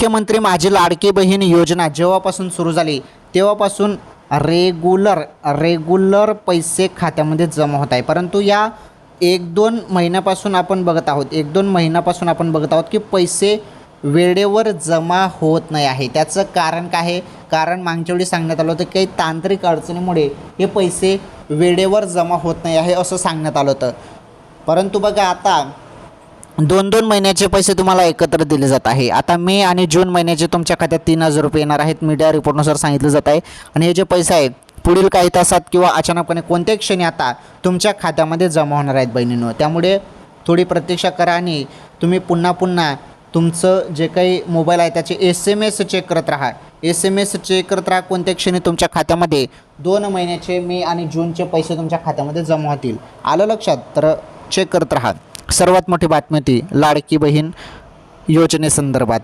मुख्यमंत्री माझी लाडकी बहीण योजना जेव्हापासून सुरू झाली तेव्हापासून रेगुलर रेगुलर पैसे खात्यामध्ये जमा होत आहे. परंतु या एक दोन महिन्यापासून आपण बघत आहोत एक दोन महिन्यापासून आपण बघत आहोत की पैसे वेळेवर जमा होत नाही आहे. त्याचं कारण काय आहे? कारण मागच्या वेळी सांगण्यात आलं होतं काही तांत्रिक अडचणीमुळे हे पैसे वेळेवर जमा होत नाही आहे असं सांगण्यात आलं होतं. परंतु बघा आता दोन दोन महिन्याचे पैसे तुम्हाला एकत्र दिले जात आहे. आता मे आणि जून महिन्याचे तुमच्या खात्यात तीन हजार रुपये येणार आहेत मीडिया रिपोर्टनुसार सांगितलं जात आहे. आणि हे जे पैसे आहेत पुढील काही तासात किंवा अचानकपणे कोणत्याही क्षणी आता तुमच्या खात्यामध्ये जमा होणार आहेत बहिणींनो. त्यामुळे थोडी प्रतीक्षा करा आणि तुम्ही पुन्हा पुन्हा तुमचं जे काही मोबाईल आहे त्याचे एस एम एस चेक करत राहा. एस एम एस चेक करत राहा कोणत्या क्षणी तुमच्या खात्यामध्ये दोन महिन्याचे मे आणि जूनचे पैसे तुमच्या खात्यामध्ये जमा होतील. आलं लक्षात? तर चेक करत राहा. सर्वात मोठी बातमी होती लाडकी बहीण योजनेसंदर्भात.